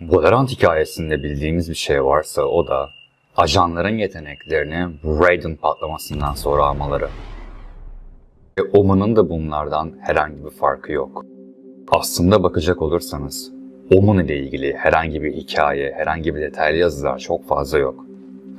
Valorant hikayesinde bildiğimiz bir şey varsa o da ajanların yeteneklerini Raiden patlamasından sonra almaları. Ve Omen'ın da bunlardan herhangi bir farkı yok. Aslında bakacak olursanız Omen ile ilgili herhangi bir hikaye, herhangi bir detaylı yazılar çok fazla yok.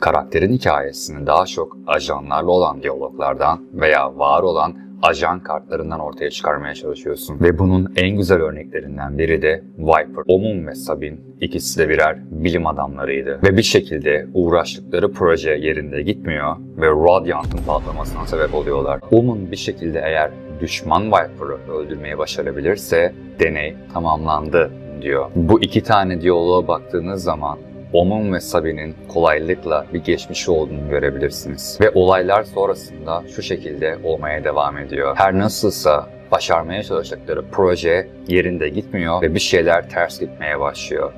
Karakterin hikayesini daha çok ajanlarla olan diyaloglardan veya var olan ajan kartlarından ortaya çıkarmaya çalışıyorsun. Ve bunun en güzel örneklerinden biri de Viper. Omun ve Sabin ikisi de birer bilim adamlarıydı. Ve bir şekilde uğraştıkları proje yerinde gitmiyor ve Radiant'ın patlamasına sebep oluyorlar. Omun bir şekilde eğer düşman Viper'ı öldürmeyi başarabilirse deney tamamlandı diyor. Bu iki tane diyaloğa baktığınız zaman Omun ve Sabi'nin kolaylıkla bir geçmişi olduğunu görebilirsiniz. Ve olaylar sonrasında şu şekilde olmaya devam ediyor. Her nasılsa başarmaya çalıştıkları proje yerinde gitmiyor ve bir şeyler ters gitmeye başlıyor.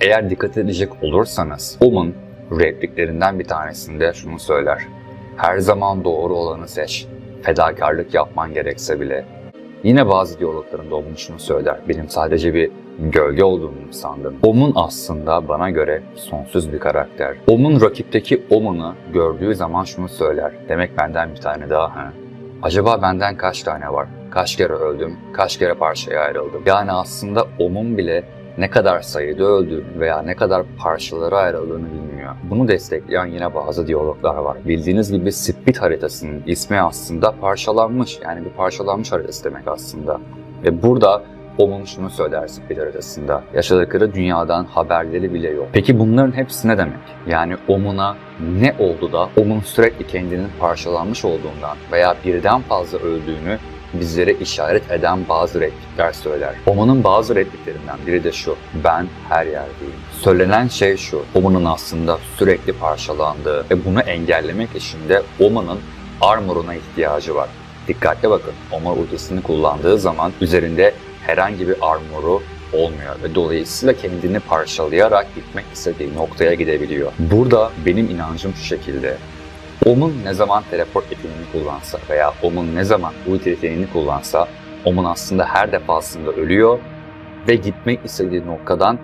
Eğer dikkat edecek olursanız Omun repliklerinden bir tanesinde şunu söyler. Her zaman doğru olanı seç. Fedakarlık yapman gerekse bile. Yine bazı diyaloglarında Omun şunu söyler. Benim sadece bir gölge olduğumu sandım. Omun aslında bana göre sonsuz bir karakter. Omun rakipteki Omun'u gördüğü zaman şunu söyler. Demek benden bir tane daha ha. Acaba benden kaç tane var? Kaç kere öldüm? Kaç kere parçaya ayrıldım? Yani aslında Omun bile ne kadar sayıda öldüğünü veya ne kadar parçalara ayrıldığını bilmiyor. Bunu destekleyen yine bazı diyaloglar var. Bildiğiniz gibi Split haritasının ismi aslında parçalanmış. Yani bir parçalanmış haritası demek aslında. Ve burada Omun şunu söyler Split haritasında. Yaşadıkları dünyadan haberleri bile yok. Peki bunların hepsi ne demek? Yani Omun'a ne oldu da Omun sürekli kendinin parçalanmış olduğundan veya birden fazla öldüğünü bizlere işaret eden bazı replikler söyler. Oman'ın bazı repliklerinden biri de şu. Ben her yerdeyim. Söylenen şey şu. Oman'ın aslında sürekli parçalandığı ve bunu engellemek için de Oman'ın armoruna ihtiyacı var. Dikkatli bakın. Oman ultisini kullandığı zaman üzerinde herhangi bir armoru olmuyor ve dolayısıyla kendini parçalayarak gitmek istediği noktaya gidebiliyor. Burada benim inancım şu şekilde. Omun ne zaman teleport yeteneğini kullansa veya Omun ne zaman ulti yeteneğini kullansa Omun aslında her defasında ölüyor ve gitmek istediği noktadan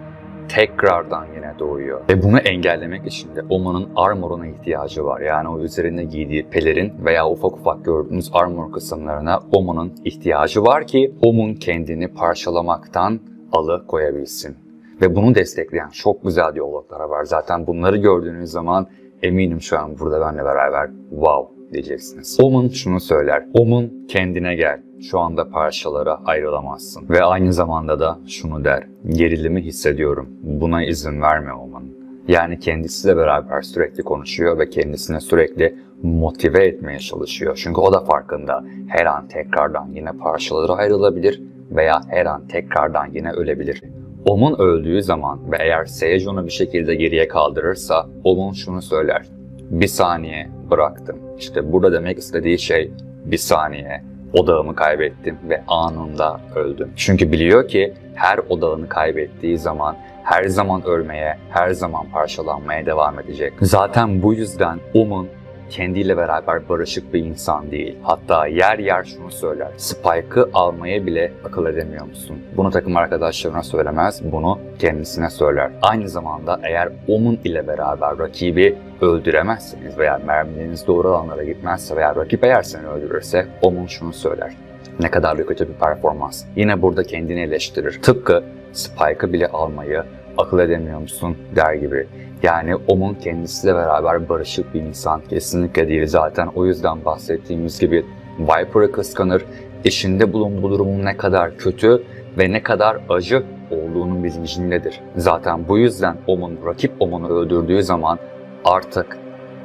tekrardan yine doğuyor. Ve bunu engellemek için de Omun'un armoruna ihtiyacı var. Yani o üzerinde giydiği pelerin veya ufak ufak gördüğünüz armor kısımlarına Omun'un ihtiyacı var ki Omun kendini parçalamaktan alı koyabilsin. Ve bunu destekleyen çok güzel diyaloglar var. Zaten bunları gördüğünüz zaman eminim şu an burada benimle beraber wow diyeceksiniz. Omun şunu söyler. Omun kendine gel. Şu anda parçalara ayrılamazsın. Ve aynı zamanda da şunu der. Gerilimi hissediyorum. Buna izin verme Omun. Yani kendisiyle beraber sürekli konuşuyor ve kendisine sürekli motive etmeye çalışıyor. Çünkü o da farkında. Her an tekrardan yine parçalara ayrılabilir veya her an tekrardan yine ölebilir. Omun öldüğü zaman ve eğer Sage onu bir şekilde geriye kaldırırsa Omun şunu söyler. Bir saniye bıraktım. İşte burada demek istediği şey bir saniye odağımı kaybettim ve anında öldüm. Çünkü biliyor ki her odağını kaybettiği zaman her zaman ölmeye, her zaman parçalanmaya devam edecek. Zaten bu yüzden Omun kendiyle beraber barışık bir insan değil. Hatta yer yer şunu söyler. Spike'ı almaya bile akıl edemiyor musun? Bunu takım arkadaşlarına söylemez, bunu kendisine söyler. Aynı zamanda eğer Omun ile beraber rakibi öldüremezseniz veya mermileriniz doğru alanlara gitmezse veya rakip eğer seni öldürürse Omun şunu söyler. Ne kadar da kötü bir performans. Yine burada kendini eleştirir. Tıpkı Spike'ı bile almayı akıl edemiyor musun der gibi. Yani Om'un kendisiyle beraber barışık bir insan kesinlikle değil zaten. O yüzden bahsettiğimiz gibi Viper'ı kıskanır. Eşinde bulunduğu durumun ne kadar kötü ve ne kadar acı olduğunun bilincindedir. Zaten bu yüzden Om'un rakip Om'unu öldürdüğü zaman artık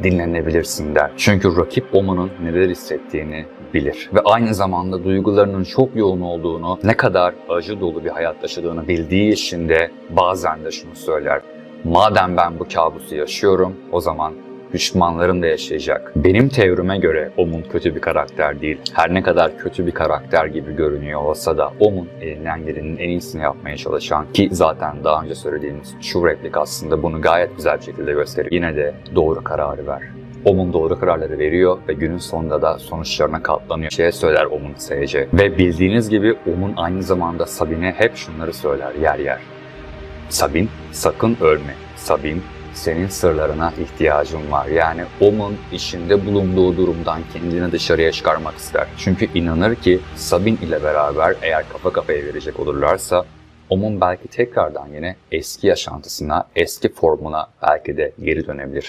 dinlenebilirsin der. Çünkü rakip Oman'ın neler hissettiğini bilir. Ve aynı zamanda duygularının çok yoğun olduğunu, ne kadar acı dolu bir hayat yaşadığını bildiği için de bazen de şunu söyler. Madem ben bu kabusu yaşıyorum, o zaman düşmanlarım da yaşayacak. Benim teorime göre Omun kötü bir karakter değil. Her ne kadar kötü bir karakter gibi görünüyor olsa da Omun elinden gelenin en iyisini yapmaya çalışan ki zaten daha önce söylediğimiz şu replik aslında bunu gayet güzel bir şekilde gösterir. Yine de doğru kararı ver. Om'un doğru kararları veriyor ve günün sonunda da sonuçlarına katlanıyor. Şeye söyler Om'un Sage'e. Ve bildiğiniz gibi Om'un aynı zamanda Sabin'e hep şunları söyler yer yer. Sabin sakın ölme. Sabin senin sırlarına ihtiyacım var. Yani Om'un içinde bulunduğu durumdan kendini dışarıya çıkarmak ister. Çünkü inanır ki Sabin ile beraber eğer kafa kafaya verecek olurlarsa Om'un belki tekrardan yine eski yaşantısına, eski formuna belki de geri dönebilir.